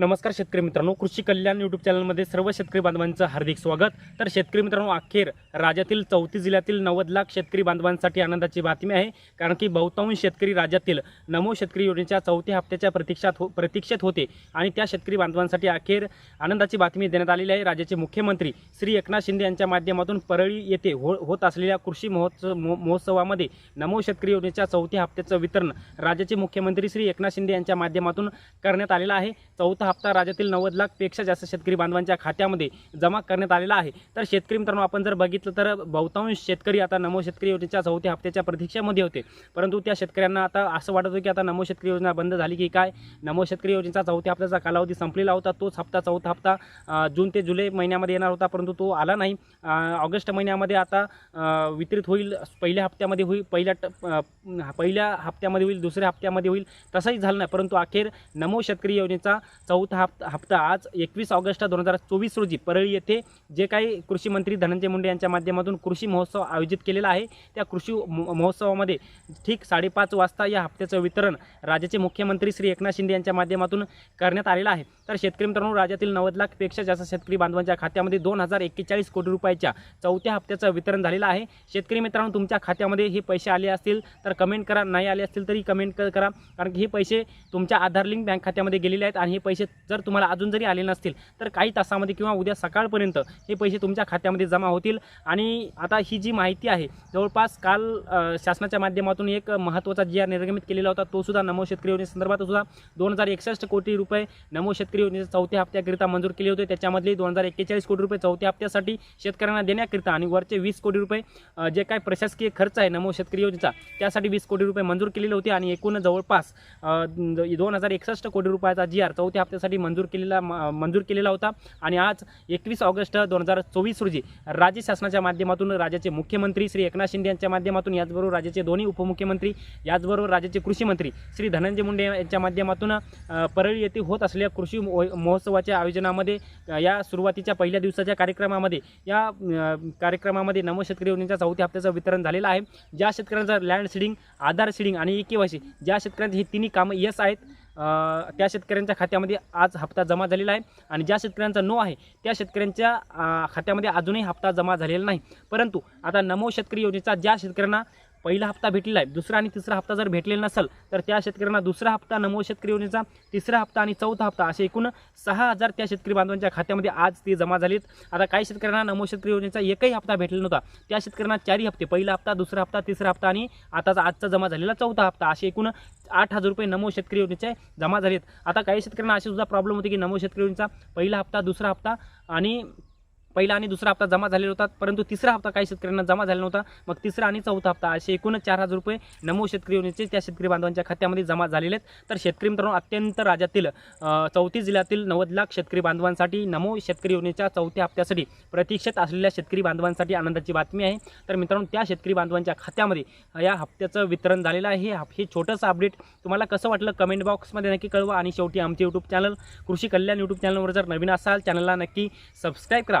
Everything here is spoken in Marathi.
नमस्कार शेतकरी मित्रांनो कृषी कल्याण यूट्यूब चॅनलमध्ये सर्व शेतकरी बांधवांचं हार्दिक स्वागत. तर शेतकरी मित्रांनो अखेर राज्यातील चौतीस जिल्ह्यातील नव्वद लाख शेतकरी बांधवांसाठी आनंदाची बातमी आहे. कारण की बहुतांश शेतकरी राज्यातील नमो शेतकरी योजनेच्या चौथ्या हप्त्याच्या प्रतीक्षात हो प्रतीक्षेत होते. आणि त्या शेतकरी बांधवांसाठी अखेर आनंदाची बातमी देण्यात आलेली आहे. राज्याचे मुख्यमंत्री श्री एकनाथ शिंदे यांच्या माध्यमातून परळी येथे हो होत असलेल्या कृषी महोत्सव महोत्सवामध्ये नमो शेतकरी योजनेच्या चौथ्या हप्त्याचं वितरण राज्याचे मुख्यमंत्री श्री एकनाथ शिंदे यांच्या माध्यमातून करण्यात आलेलं आहे. चौथा हप्ता राज्यातील नव्वद लाखपेक्षा जास्त शेतकरी बांधवांच्या खात्यामध्ये जमा करण्यात आलेला आहे. तर शेतकरी मित्रांनो आपण जर बघितलं तर बहुतांश शेतकरी आता नमो शेतकरी योजनेच्या चौथ्या हप्त्याच्या प्रतीक्षेमध्ये होते. परंतु त्या शेतकऱ्यांना आता असं वाटत होतं की आता नमो शेतकरी योजना बंद झाली की काय? नमो शेतकरी योजनेचा चौथ्या हप्त्याचा कालावधी संपलेला होता. तोच हप्ता चौथा हप्ता जून ते जुलै महिन्यामध्ये येणार होता परंतु तो आला नाही. ऑगस्ट महिन्यामध्ये आता वितरित होईल. पहिल्या हप्त्यामध्ये होईल पहिल्या ट- पहिल्या हप्त्यामध्ये होईल दुसऱ्या हप्त्यामध्ये होईल तसंही झालं नाही. परंतु अखेर नमो शेतकरी योजनेचा चौथा हप्ता हप्ता आज एकवीस ऑगस्ट दोन हजार चोवीस रोजी परळी येथे जे काही कृषी मंत्री धनंजय मुंडे यांच्या माध्यमातून कृषी महोत्सव आयोजित केलेला आहे त्या कृषी म- महोत्सवामध्ये ठीक साडेपाच वाजता या हप्त्याचं वितरण राज्याचे मुख्यमंत्री श्री एकनाथ शिंदे यांच्या माध्यमातून करण्यात आलेलं आहे. तर शेतकरी मित्रांनो राज्यातील नव्वद लाखपेक्षा जास्त शेतकरी बांधवांच्या खात्यामध्ये दोन हजार एक्केचाळीस कोटी रुपयाच्या चौथ्या हप्त्याचं वितरण झालेलं आहे. शेतकरी मित्रांनो तुमच्या खात्यामध्ये हे पैसे आले असतील तर कमेंट करा नाही आले असतील तरी कमेंट क- करा. कारण की हे पैसे तुमच्या आधार लिंक बँक खात्यामध्ये गेलेले आहेत आणि हे पैसे जर तुम्हाला अजून जरी आले नसतील तर काही तासामध्ये किंवा उद्या सकाळपर्यंत हे पैसे तुमच्या खात्यामध्ये जमा होतील. आणि आता ही जी माहिती आहे जवळपास काल शासनाच्या माध्यमातून एक महत्त्वाचा जी आर निर्गमित केलेला होता तो सुद्धा नमो शेतकरी योजनेसंदर्भात सुद्धा दोन हजार एकसष्ट कोटी रुपये नमो शेतकरी योजनेच्या चौथ्या हप्त्याकरिता मंजूर केले होते. त्याच्यामधले दोन हजार एक्केचाळीस कोटी रुपये चौथ्या हप्त्यासाठी शेतकऱ्यांना देण्याकरिता आणि वरचे वीस कोटी रुपये जे काही प्रशासकीय खर्च आहे नमो शेतकरी योजनेचा त्यासाठी वीस कोटी रुपये मंजूर केलेले होते. आणि एकूण जवळपास दोन हजार एकसष्ट कोटी रुपयाचा जी आर चौथ्या हप्त्यासाठी मंजूर केलेला म- मंजूर केलेला होता. आणि आज एकवीस ऑगस्ट दोन हजार चोवीस रोजी राज्य शासनाच्या माध्यमातून राज्याचे मुख्यमंत्री श्री एकनाथ शिंदे यांच्या माध्यमातून याचबरोबर राज्याचे दोन्ही उपमुख्यमंत्री याचबरोबर राज्याचे कृषी मंत्री श्री धनंजय मुंडे यांच्या माध्यमातून परळी येथे होत असलेल्या कृषी महोत्सवाच्या आयोजनामध्ये या सुरुवातीच्या पहिल्या दिवसाच्या कार्यक्रमामध्ये या कार्यक्रमामध्ये नव शेतकरी योजनेच्या चौथ्या हप्त्याचं वितरण झालेलं आहे. ज्या शेतकऱ्यांचं लँड सीडिंग आधार सीडिंग आणि ई के ज्या शेतकऱ्यांची ही तिन्ही कामं यस आहेत त्या शेतकऱ्यांच्या खात्यामध्ये आज हप्ता जमा झालेला आहे आणि ज्या शेतकऱ्यांचा नो आहे त्या शेतकऱ्यांच्या खात्यामध्ये अजूनही हप्ता जमा झालेला नाही. परंतु आता नमो शेतकरी योजनेचा ज्या शेतकऱ्यांना पहिला हप्ता भेटलेला आहे. दुसरा आणि तिसरा हप्ता जर भेटलेला नसेल तर त्या शेतकऱ्यांना दुसरा हप्ता नमो शेतकरी योजनेचा तिसरा हप्ता आणि चौथा हप्ता असे एकूण सहा हजार त्या शेतकरी बांधवांच्या खात्यामध्ये आज ते जमा झालेत. आता काही शेतकऱ्यांना नमो शेतकरी योजनेचा एकही हप्ता भेटलेला नव्हता. त्या शेतकऱ्यांना चारही हप्ते पहिला हप्ता दुसरा हप्ता तिसरा हप्ता आणि आताचा आजचा जमा झालेला चौथा हप्ता असे एकूण आठ हजार रुपये नमो शेतकरी योजनेचे जमा झालेत. आता काही शेतकऱ्यांना असे सुद्धा प्रॉब्लेम होते की नमो शेतकरी योजनेचा पहिला हप्ता दुसरा हप्ता आणि पहिला आणि दुसरा हप्ता जमा झालेला होता परंतु तिसरा हप्ता काही शेतकऱ्यांना जमा झाला नव्हता. मग तिसरा आणि चौथा हप्ता असे एकूणच चार हजार रुपये नमो शेतकरी योजनेचे त्या शेतकरी बांधवांच्या खात्यामध्ये जमा झालेले आहेत. तर शेतकरी मित्रांनो अत्यंत राज्यातील चौथी चौतीस जिल्ह्यातील नव्वद लाख शेतकरी बांधवांसाठी नमो शेतकरी योजनेच्या चौथ्या हप्त्यासाठी प्रतीक्षेत असलेल्या शेतकरी बांधवांसाठी आनंदाची बातमी आहे. तर मित्रांनो त्या शेतकरी बांधवांच्या खात्यामध्ये या हप्त्याचं वितरण झालेलं आहे. हे हे छोटंसं अपडेट तुम्हाला कसं वाटलं कमेंट बॉक्समध्ये नक्की कळवा आणि शेवटी आमचे यूट्यूब चॅनल कृषी कल्याण यूट्यूब चॅनलवर जर नवीन असाल चॅनलला नक्की सबस्क्राईब करा.